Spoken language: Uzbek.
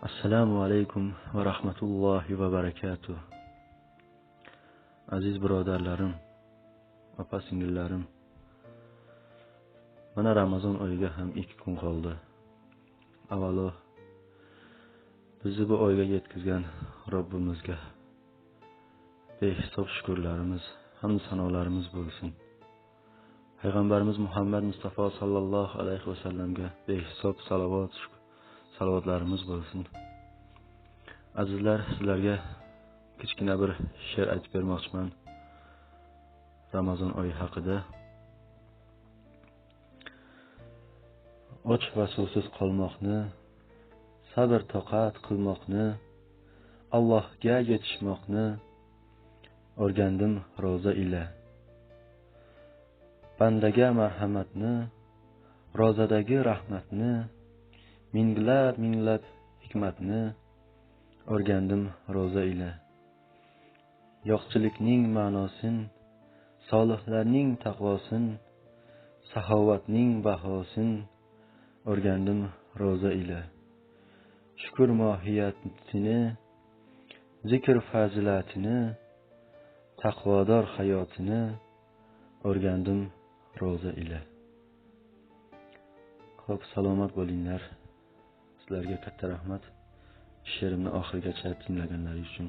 assalomu alaykum va rahmatullohi va barakatuh. Aziz birodarlarim opa singillarim mana ramazon oyiga ham ikki kun qoldi. Avvalo bizni bu oyga yetkazgan robbimizga behisob shukurlarimiz hamd sanolarimiz bo'lsin. Payg'ambarimiz muhammad mustafa sollallohu alayhi vasallamga behisob salovat salovatlarimiz bo'lsin. Azizlar sizlarga kichkina bir she'r aytib bermoqchiman. Ramazon oyi haqida. Och va suvsiz qolmoqni sabr toqat qilmoqni allohga yetishmoqni o'rgandim ro'za ila. Bandaga marhamatni ro'zadagi rahmatni minglab minglab hikmatni o'rgandim ro'za ila. Yo'qchilikning ma'nosin solihlarning taqvosin saxovatning bahosin o'rgandim ro'za ila. Shukur mohiyatini zikr fazilatini taqvodor hayotini o'rgandim ro'za ila. Ho'p salomat bo'linglar. Sizlarga katta rahmat. She'rimni oxirigacha tinglaganlari uchun.